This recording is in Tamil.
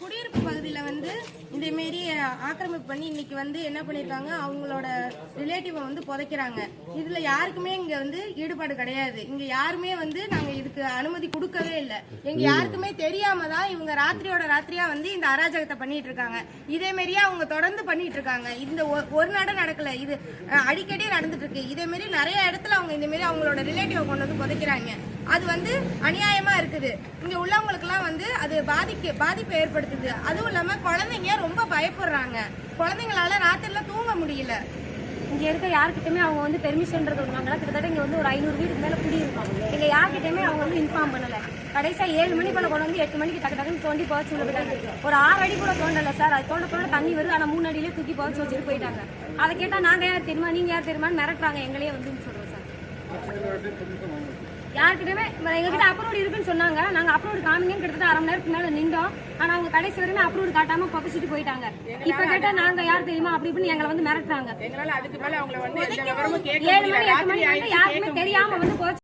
குடியிருப்பு பகுதியில் வந்து இந்த மாரி ஆக்கிரமிப்பு பண்ணி இன்னைக்கு வந்து என்ன பண்ணிருக்காங்க? அவங்களோட ரிலேட்டிவை வந்து புதைக்கிறாங்க. இதுல யாருக்குமே இங்க வந்து ஈடுபாடு கிடையாது. இங்க யாருமே வந்து நாங்க இதுக்கு அனுமதி கொடுக்கவே இல்லை. எங்க யாருக்குமே தெரியாம தான் இவங்க ராத்திரியோட ராத்திரியா வந்து இந்த அராஜகத்தை பண்ணிட்டு இருக்காங்க. இதே மாதிரியே அவங்க தொடர்ந்து பண்ணிட்டு இருக்காங்க. இந்த ஒரு நடம் நடக்கல. இது அடிக்கடி நடந்துட்டு இருக்கு. இதே மாதிரி நிறைய இடத்துல அவங்க இந்த மாதிரி அவங்களோட ரிலேட்டிவை கொண்டு வந்து புதைக்கிறாங்க. அது வந்து அநியாயமா இருக்குது. இங்க உள்ளவங்களுக்குலாம் வந்து அது பாதிக்கு பாதிப்பை ஏற்படுத்துது. அதுவும் இல்லாம குழந்தைங்க ரொம்ப பயப்படுறாங்க. குழந்தைங்களால ராத்திரில தூங்க முடியல. இங்கே இருக்க யார்கிட்டயுமே அவங்க வந்து பெர்மிஷன்றது வாங்கலாம் கிட்டத்தட்ட இங்கே வந்து ஒரு ஐநூறு வீட்டுக்கு மேலே குடியிருக்கோம் இங்கே யார்கிட்டயுமே அவங்க வந்து இன்ஃபார்ம் பண்ணல. கடைசியாக ஏழு மணி போல கொண்டு வந்து எட்டு மணிக்கு டக்கு டக்குன்னு தோண்டி போச்சு உள்ள போயிட்டாங்க. ஒரு ஆறு அடி கூட தோண்டலை சார். அது தோண்ட தோண்ட தண்ணி வருது. ஆனால் மூணு அடியிலே தூக்கி போச்சு வச்சுட்டு போயிட்டாங்க. அதை கேட்டால் நாங்கள் யார் தெரியுமா? நீங்கள் யார் தெரியுமான்னு மிரட்டுறாங்க. எங்களையே வந்து சொல்கிறோம் சார். யார்கிட்டயுமே எங்ககிட்ட அப்ரூவ் இருக்குன்னு சொன்னாங்க. நாங்க அப்ரூவ் காமிங்கன்னு கிட்டத்தட்ட அரை மணி நேரத்துக்கு மேல நின்றோம். ஆனா அவங்க கடைசி வரைக்கும் அப்ரூவ் காட்டாம பப்பிச்சிட்டு போயிட்டாங்க. இப்ப கேட்டா நாங்க யார் தெரியுமா? அப்படி இப்படின்னு எங்களை வந்து மிரட்டுறாங்க. ஏழு மணி எட்டு மணி யாருக்குமே தெரியாம வந்து போச்சு.